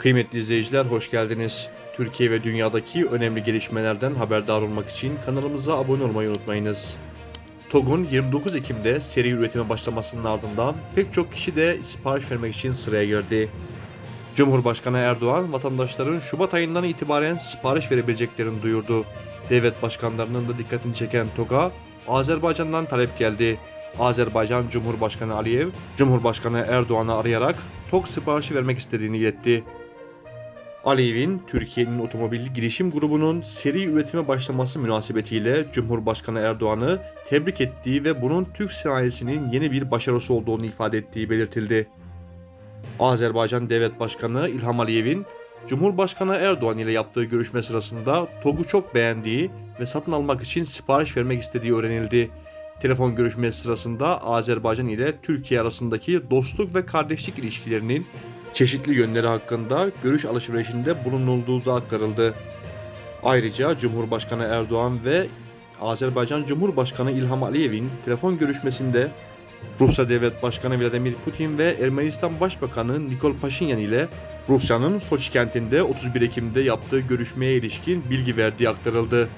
Kıymetli izleyiciler hoş geldiniz. Türkiye ve dünyadaki önemli gelişmelerden haberdar olmak için kanalımıza abone olmayı unutmayınız. TOG'un 29 Ekim'de seri üretime başlamasının ardından pek çok kişi de sipariş vermek için sıraya girdi. Cumhurbaşkanı Erdoğan vatandaşların Şubat ayından itibaren sipariş verebileceklerini duyurdu. Devlet başkanlarının da dikkatini çeken TOG'a Azerbaycan'dan talep geldi. Azerbaycan Cumhurbaşkanı Aliyev, Cumhurbaşkanı Erdoğan'ı arayarak TOG siparişi vermek istediğini iletti. Aliyev'in Türkiye'nin otomobil girişim grubunun seri üretime başlaması münasebetiyle Cumhurbaşkanı Erdoğan'ı tebrik ettiği ve bunun Türk sanayisinin yeni bir başarısı olduğunu ifade ettiği belirtildi. Azerbaycan Devlet Başkanı İlham Aliyev'in Cumhurbaşkanı Erdoğan ile yaptığı görüşme sırasında TOG'u çok beğendiği ve satın almak için sipariş vermek istediği öğrenildi. Telefon görüşmesi sırasında Azerbaycan ile Türkiye arasındaki dostluk ve kardeşlik ilişkilerinin çeşitli yönleri hakkında görüş alışverişinde bulunulduğu da aktarıldı. Ayrıca Cumhurbaşkanı Erdoğan ve Azerbaycan Cumhurbaşkanı İlham Aliyev'in telefon görüşmesinde Rusya Devlet Başkanı Vladimir Putin ve Ermenistan Başbakanı Nikol Paşinyan ile Rusya'nın Soçi kentinde 31 Ekim'de yaptığı görüşmeye ilişkin bilgi verdiği aktarıldı.